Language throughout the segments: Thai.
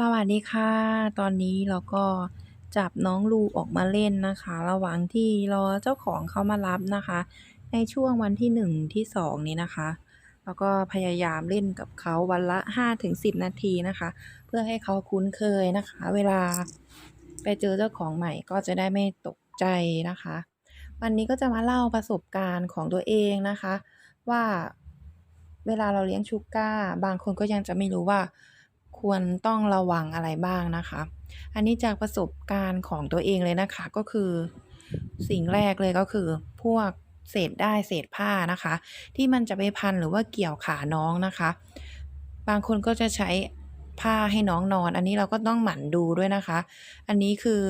สวัสดีค่ะ ตอนนี้เราก็จับน้องลูออกมาเล่นนะคะ ระหว่างที่รอเจ้าของเขามารับนะคะ ในช่วงวันที่ 1 ที่ 2 นี้นะคะ แล้วก็พยายามเล่นกับเขาวันละ 5-10 นาทีนะคะ เพื่อให้เขาคุ้นเคยนะคะ เวลาไปเจอเจ้าของใหม่ก็จะได้ไม่ตกใจนะคะ วันนี้ก็จะมาเล่าประสบการณ์ของตัวเองนะคะ ว่าเวลาเราเลี้ยงชูก้า บางคนก็ยังจะไม่รู้ว่า ควรต้องระวังอะไรบ้างนะคะ อันนี้จากประสบการณ์ของตัวเองเลยนะคะ ก็คือ สิ่งแรกเลยก็คือ พวกเศษได้เศษผ้านะคะ ที่มันจะไปพันหรือว่าเกี่ยวขาน้องนะคะ บางคนก็จะใช้ผ้าให้น้องนอน อันนี้เราก็ต้องหมั่นดูด้วยนะคะ อันนี้คือ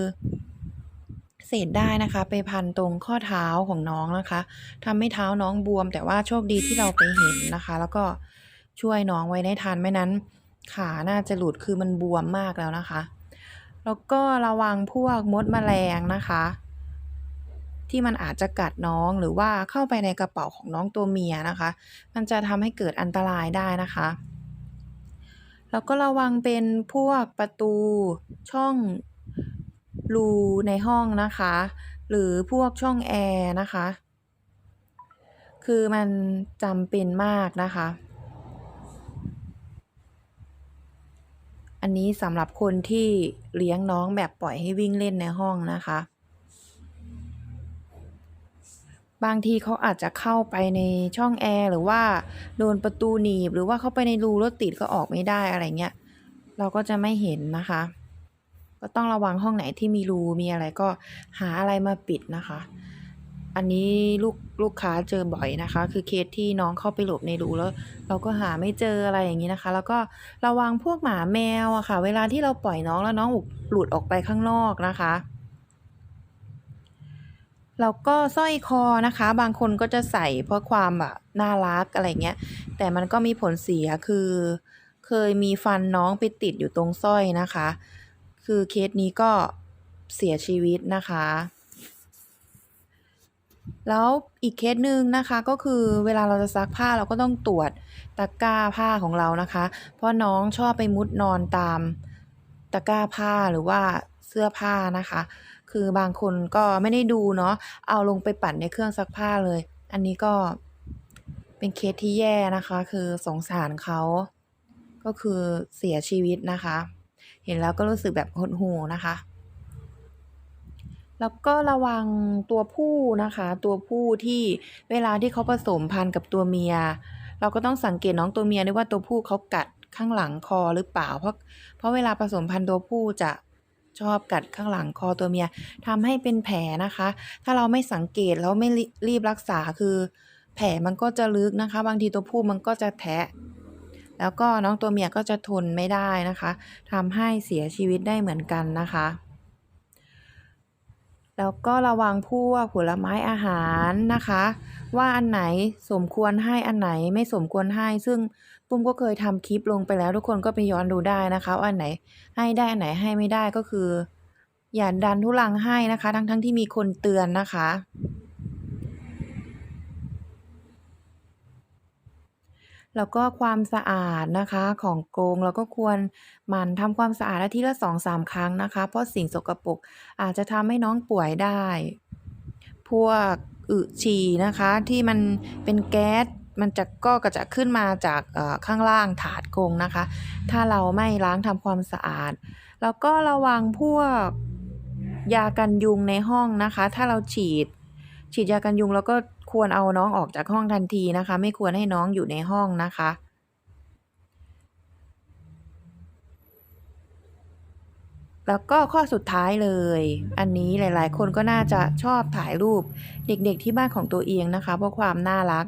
เศษได้นะคะ ไปพันตรงข้อเท้าของน้องนะคะทำให้เท้าน้องบวม แต่ว่าโชคดีที่เราไปเห็นนะคะ แล้วก็ช่วยน้องไว้ได้ทันไม่นั้น ขาน่าจะหลุดคือมันบวมมากแล้วนะคะ แล้วก็ระวังพวกมดแมลงนะคะ ที่มันอาจจะกัดน้องหรือว่าเข้าไปในกระเป๋าของน้องตัวเมียนะคะ มันจะทำให้เกิดอันตรายได้นะคะ แล้วก็ระวังเป็นพวกประตูช่องรูในห้องนะคะ หรือพวกช่องแอร์นะคะ คือมันจำเป็นมากนะคะ อันนี้สำหรับคนที่เลี้ยงน้องแบบปล่อยให้วิ่งเล่นในห้องนะคะ บางทีเขาอาจจะเข้าไปในช่องแอร์หรือว่าโดนประตูหนีบ หรือว่าเข้าไปในรูแล้วติดก็ออกไม่ได้อะไรเงี้ย เราก็จะไม่เห็นนะคะ ก็ต้องระวังห้องไหนที่มีรูมีอะไรก็หาอะไรมาปิดนะคะ อันนี้ลูกลูกค้าเจอบ่อยนะคะ คือเคสที่น้องเข้าไปหลบในรูแล้ว เราก็หาไม่เจออะไรอย่างงี้นะคะ แล้วก็ระวังพวกหมาแมวอะค่ะ เวลาที่เราปล่อยน้องแล้วน้องหลุดออกไปข้างนอกนะคะแล้วก็สร้อยคอนะคะ บางคนก็จะใส่เพื่อความแบบน่ารักอะไรเงี้ย แต่มันก็มีผลเสียคือ เคยมีฟันน้องไปติดอยู่ตรงสร้อยนะคะ คือเคสนี้ก็เสียชีวิตนะคะ แล้วอีกเคสหนึ่งนะคะก็คือเวลาเราจะซักผ้าเราก็ต้องตรวจตะกร้าผ้าของเรานะคะ เพราะน้องชอบไปมุดนอนตามตะกร้าผ้าหรือว่าเสื้อผ้านะคะ คือบางคนก็ไม่ได้ดูเนาะเอาลงไปปั่นในเครื่องซักผ้าเลย อันนี้ก็เป็นเคสที่แย่นะคะ คือสงสารเขาก็คือเสียชีวิตนะคะ เห็นแล้วก็รู้สึกแบบหดหู่นะคะ แล้วก็ระวังตัวผู้นะคะ ตัวผู้ที่เวลาที่เขาผสมพันธุ์กับตัวเมีย เราก็ต้องสังเกตน้องตัวเมียด้วยว่าตัวผู้เขากัดข้างหลังคอหรือเปล่า เพราะเพราะเวลาผสมพันธุ์ตัวผู้จะชอบกัดข้างหลังคอตัวเมียทำให้เป็นแผลนะคะ ถ้าเราไม่สังเกตแล้วไม่ริรีบรักษาคือ แผลมันก็จะลึกนะคะ บางทีตัวผู้มันก็จะแทะ แล้วก็น้องตัวเมียก็จะทนไม่ได้นะคะทำให้เสียชีวิตได้เหมือนกันนะคะ แล้วก็ระวังพวกผลไม้อาหารนะคะ ว่าอันไหนสมควรให้อันไหนไม่สมควรให้ ซึ่งปุ้มก็เคยทำคลิปลงไปแล้ว ทุกคนก็ไปย้อนดูได้นะคะว่าอันไหนให้ได้อันไหนให้ไม่ได้ก็คือ อย่าดันทุลังให้นะคะ ทั้งๆที่มีคนเตือนนะคะ แล้วก็ความสะอาดนะคะของกรงเราก็ควรหมั่นทำความสะอาดอาทิตย์ละ2-3ครั้งนะคะ เพราะสิ่งสกปรกอาจจะทำให้น้องป่วยได้ พวกอึฉี่นะคะที่มันเป็นแก๊สมันจะก็กระจะขึ้นมาจากข้างล่างถาดกรงนะคะ ถ้าเราไม่ล้างทำความสะอาด แล้วก็ระวังพวกยากันยุงในห้องนะคะ ถ้าเราฉีด ฉีดยากันยุงเราก็ ควรเอาน้องออกจากห้องทันทีนะคะ ไม่ควรให้น้องอยู่ในห้องนะคะ แล้วก็ข้อสุดท้ายเลย อันนี้หลายๆ คนก็น่าจะชอบถ่ายรูปเด็กๆที่บ้านของตัวเองนะคะ เพราะความน่ารัก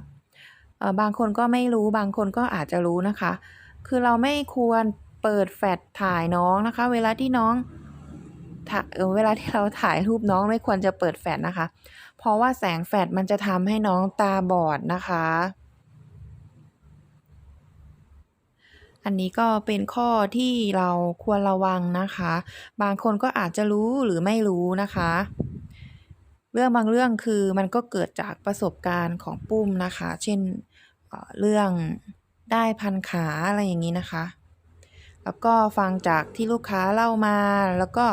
บางคนก็ไม่รู้บางคนก็อาจจะรู้นะคะ คือเราไม่ควรเปิดแฟลชถ่ายน้องนะคะ เวลาที่น้อง เวลาที่เราถ่ายรูปน้องไม่ควรจะเปิดแฟลชนะคะ เพราะว่าแสงแฟลชมันจะทำให้น้องตาบอดนะคะ อันนี้ก็เป็นข้อที่เราควรระวังนะคะ บางคนก็อาจจะรู้หรือไม่รู้นะคะ เรื่องบางเรื่องคือมันก็เกิดจากประสบการณ์ของปุ้มนะคะ เช่นเเรื่องได้พันขาอะไรอย่างงี้นะคะ แล้วก็ฟังจากที่ลูกค้าเล่ามาแล้วก็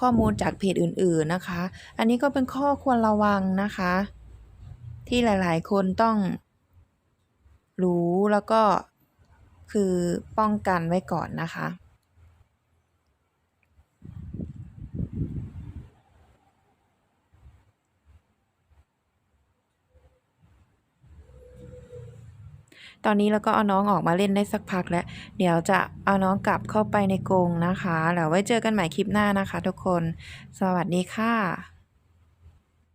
ข้อมูลจากเพจอื่น ๆนะคะ อันนี้ก็เป็นข้อควรระวังนะคะ ที่หลายๆ คนต้อง รู้แล้วก็คือป้องกันไว้ก่อนนะคะ ตอนนี้เราก็เอาน้องออกมาเล่นได้สักพักแล้ว เดี๋ยวจะเอาน้องกลับเข้าไปในกรงนะคะ แล้วไว้เจอกันใหม่คลิปหน้านะคะ ทุกคน สวัสดีค่ะ